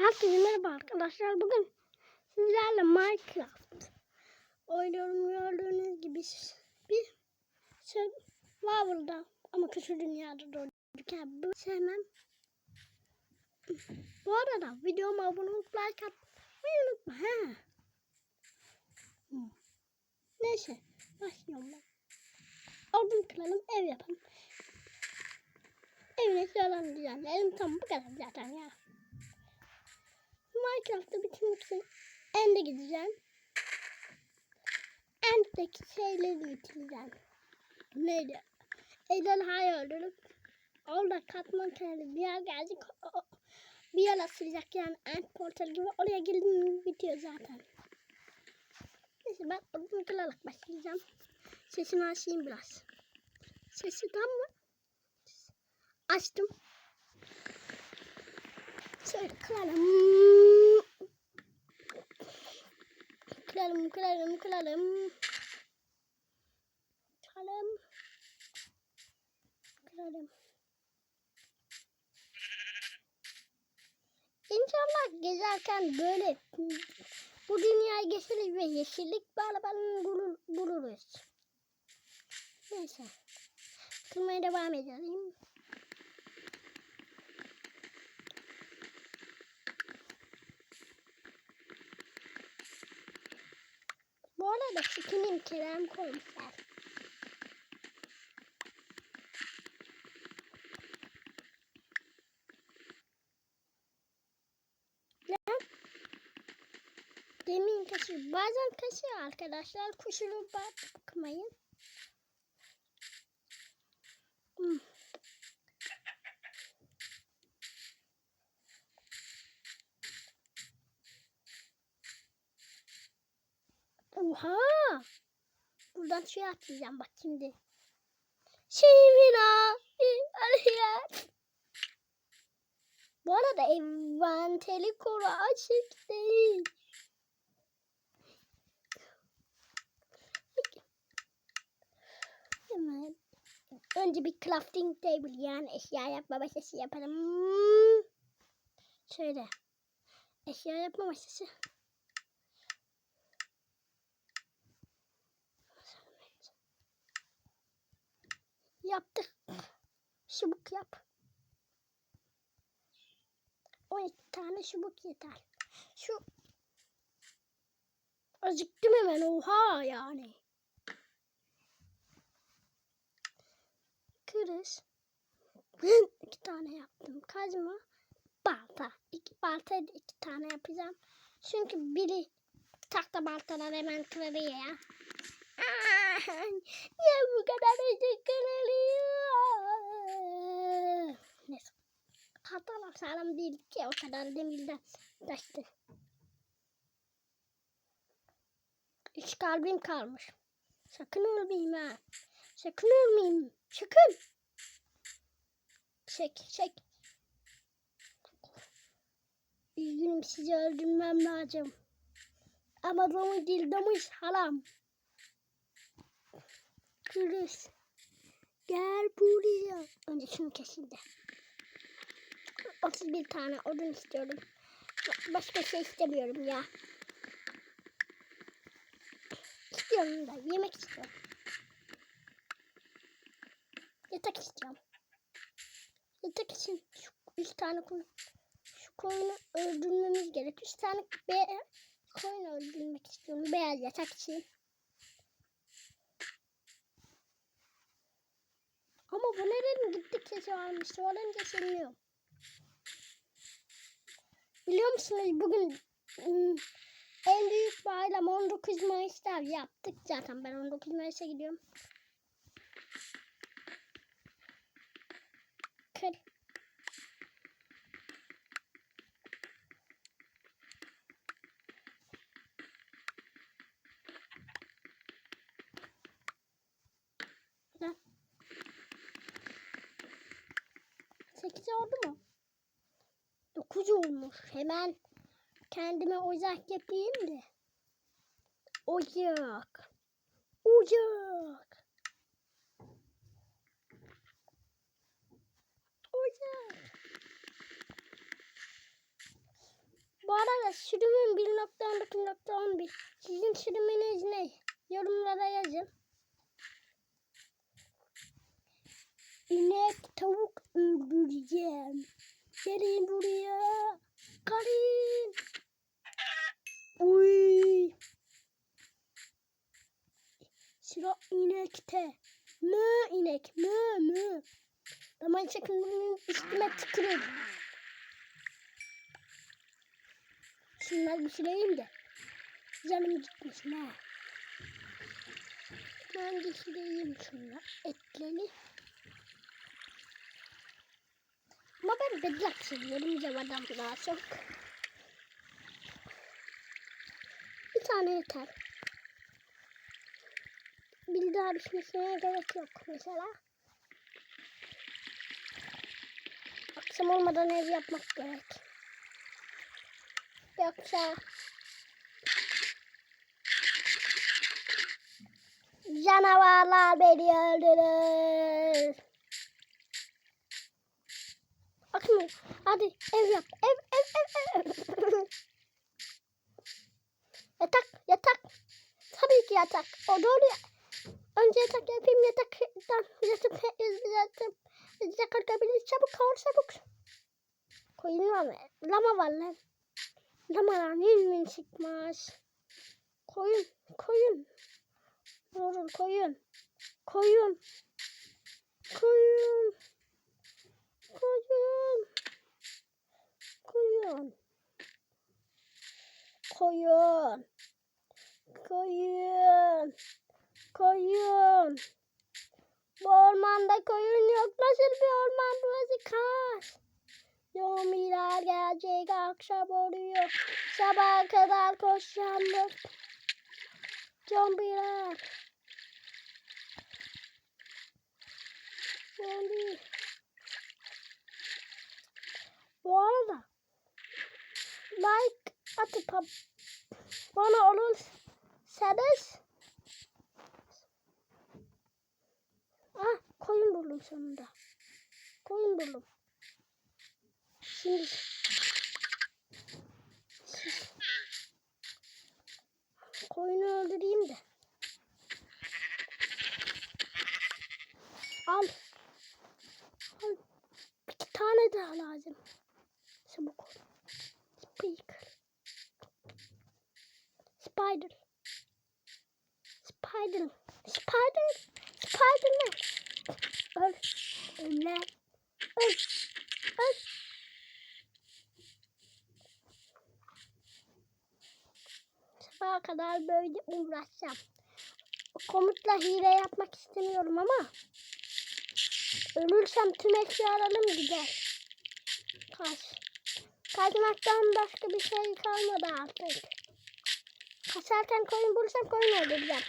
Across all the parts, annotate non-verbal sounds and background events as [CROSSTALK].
Herkese merhaba arkadaşlar. Bugün sizlerle Minecraft oynuyorum. Gördüğünüz gibi bir serverda ama kötü dünyada doğduk. Bu sevmem. Bu arada videoma abone olup like atmayı unutma. He. Neyse başlayalım ben. Odun kıralım ev yapalım. Evine sağlam düzenleyelim. Tamam bu kadar zaten ya. Minecraft'ta bitirmek için End'e gideceğim. End'deki şeyleri bitireceğim. Neydi? Ejderhayı öldürüp orada katman kenarı bir yer gelecek. Bir yer asılacak yani End portal gibi. Oraya girdiğim bitiyor zaten. Neyse ben odun kırarak başlayacağım. Sesini açayım biraz. Sesi tam mı? Açtım. Şöyle kıralım. Kıralım, kıralım, kıralım. Kıralım. Kıralım. İnşallah gezerken böyle bu dünyayı geçeriz ve yeşillik bulur, buluruz. Neyse. Kırmaya devam edelim. Bu arada skinim Kerem Komiser. Lan. Demin kaşıyor. Bazen kaşıyor arkadaşlar. Kuşunu bakmayın. Hmm. Oha! Buradan şey atlayacağım bak şimdi. Şimina araya. Bu arada envanteri koru açık değil. Hemen. Önce bir crafting table yani eşya yapma masası yapalım. Şöyle. Eşya yapma masası. Yaptık. Çubuk yap. 12 tane çubuk yeter. Şu acıktım hemen oha yani. Kırış. [LAUGHS] iki tane yaptım. Kazma. Balta. İki balta iki tane yapacağım. Çünkü biri tahta baltalar hemen kırılıyor ya. Ay, ya bu kadar kırılıyor. Neyse. Tahtalar sağlam değil ki o kadar demirden taştı. Üç kalbim kalmış. Sakın ölmeyeyim ha. Sakın ölmeyeyim. Sakın. Çek çek. Üzgünüm sizi öldürmem lazım. Ama domuz değil domuz halam. Kırız. Gel buraya. Önce şunu kesin de. 31 tane odun istiyorum. Başka şey istemiyorum ya. İstiyorum da yemek istiyorum. Yatak istiyorum. Yatak için şu üç tane koyun. Şu koyunu öldürmemiz gerek. Üç tane be koyun öldürmek istiyorum. Beyaz yatak için. Ama bu nelerin gittikçe çoğalmış. Çoğalınca siliniyor. Biliyor musunuz bugün en büyük bayram 19 Mayıs'ta yaptık zaten. Ben 19 Mayıs'a gidiyorum. 40 8 oldu mu? 9 olmuş. Hemen kendime ocak yapayım da. Ocak. Ocak. Ocak. Bu arada sürümün 1.19.11. Sizin sürümünüz ne? Yorumlara yazın. İnek tavuk öldüreceğim. Gelin buraya. Karin. Uy. Sıra inekte. Mö inek. Mö mö. Aman sakın bunun üstüme tükürün. Şunları düşüreyim de. Canım gitmesin ha. Ben düşüreyim şunlar. Etlerini. Ama ben bedlak seviyorum cevadan daha çok. Bir tane yeter. Bir daha düşmesine gerek yok mesela. Akşam olmadan ev yapmak gerek. Yoksa canavarlar beni öldürür. Akşam hadi ev yap. Ev ev ev ev. yatak yatak. Tabii ki yatak. O doğru ya. Önce yatak yapayım yataktan yatıp yatıp yatak kalkabilir. Çabuk kavur çabuk. Koyun var mı? Lama var lan. Lamalar ilmin çıkmaz. Koyun koyun. Doğru koyun. Koyun. Koyun. Koyun. Koyun. Koyun. Koyun. Koyun. Bu ormanda koyun yok. Nasıl bir orman burası kar? Zombiler gelecek akşam oluyor. Sabaha kadar koşanlar. Zombiler. Zombi. Bu arada like atıp bana olursanız ah koyun buldum sonunda. Koyun buldum. Şimdi koyunu öldüreyim de. Al. Al. İki tane daha lazım. Çabuk. Speaker. Spider. Spider. Spider. Spiderman. Öl. Öl lan. Öl. Öl. Sabaha kadar böyle uğraşacağım. Komutla hile yapmak istemiyorum ama ölürsem tüm eşyalarım gider. Kaç. Kaçmaktan başka bir şey kalmadı artık. Kaçarken koyun bulursam koyun öldüreceğim.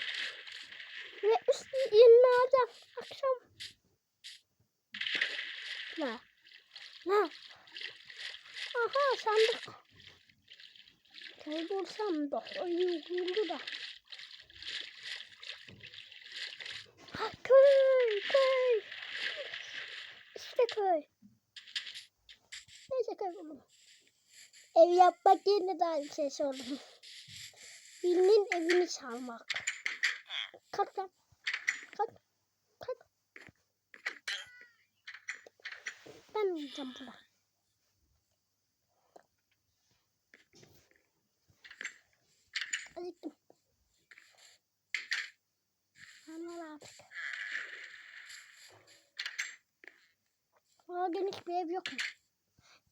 Ve üst yerini alacağım. Akşam. Ne? Ne? Aha sandık. Köy bulsam da iyi olurdu da. Ha, köy, köy. İşte köy. Neyse köy buldum. Ev yapmak yerine daha bir şey sordum. Birinin evini çalmak. Kalk lan. Kalk. Kalk. Ben uyuyacağım burada. Acıktım. Anlar artık. Aa, geniş bir ev yok mu?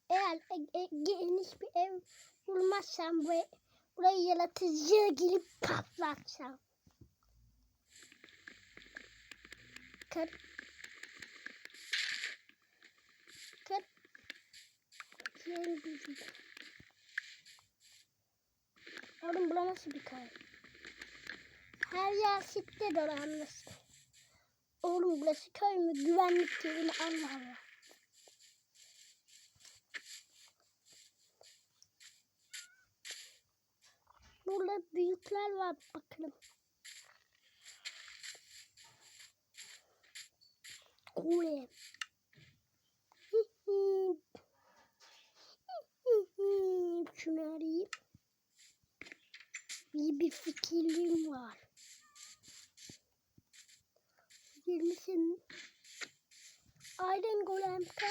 Eğer e, e, geniş bir ev bulmazsam ve burayı yaratıcıya girip patlatsam. Kır. Kır. Yeni bizim. Oğlum bura nasıl bir köy? Her yer sitte dolanmış. Oğlum burası köy mü? Güvenlik yerine Allah Allah. Burada büyükler var bakalım. Kule. Şunu arayayım. İyi bir fikrim var. 20 senin Aydın Golemka.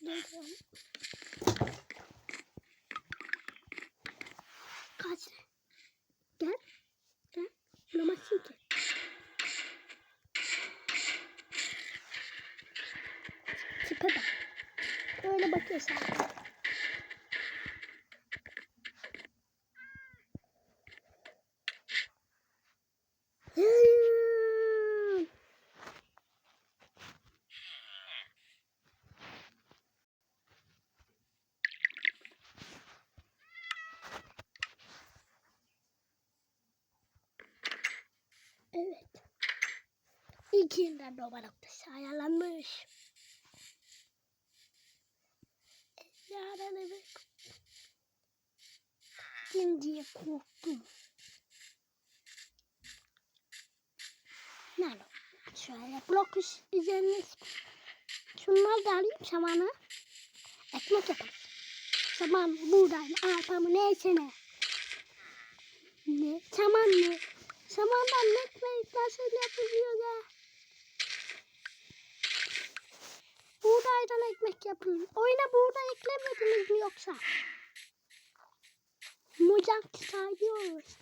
Golem. Kaç. Gel. Gel. Bulamazsın ki. Tipe bak. Sadece. Hmm. Evet. İki yıldan dolar ayarlanmış. Yarın Kim diye korktum. Nerede? Şöyle blok üzerine şunları da alayım samanı. Ekmek yapalım. Saman, buğday, arpa mı neyse ne. Ne? Saman mı? Samandan ne ekmek nasıl yapılıyor ya? Buğdaydan ekmek yapılıyor. Oyuna buğday eklemediniz mi yoksa? Mocak sayıyoruz.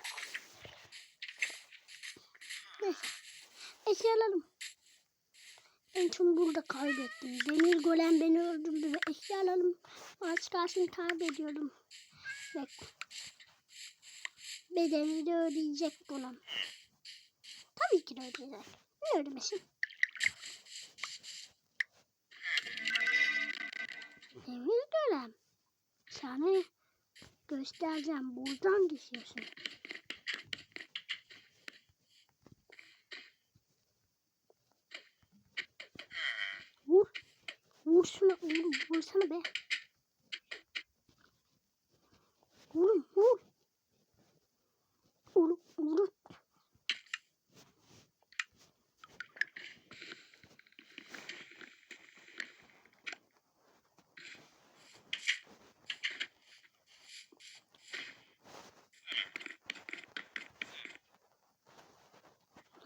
Neyse. Eşyalarım. En son burada kaybettim. Demir golem beni öldürdü ve eşyalarım ağaç karşını kaybediyorum. Ve bedelini de ödeyecek bunun. Tabii ki de ödeyecek. Ne ödemesin? Sana göstereceğim. Buradan düşüyorsun. Vur. Vur şunu. Vur. Vursana be. Vurun. Vur. Vur. Vur.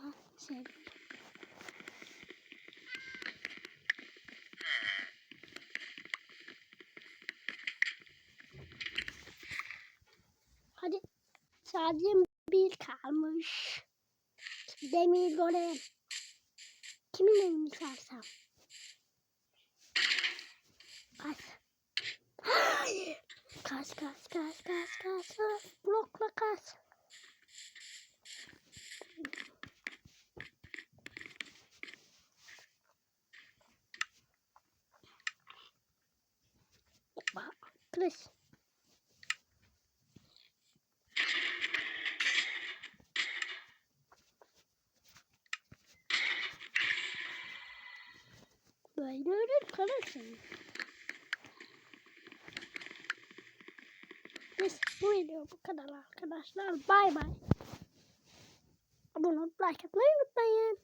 Ha, sevdim. Hadi. Sadece bir kalmış. Demir golem. Kimin elini sarsam? Kaç. [GASPS] Kaç kaç kaç kaç kaç kaç. Blokla kaç. Bak. Böyle ölür kalırsın. Neyse bu video bu kadar arkadaşlar. Bay bay. Abone olup like atmayı unutmayın.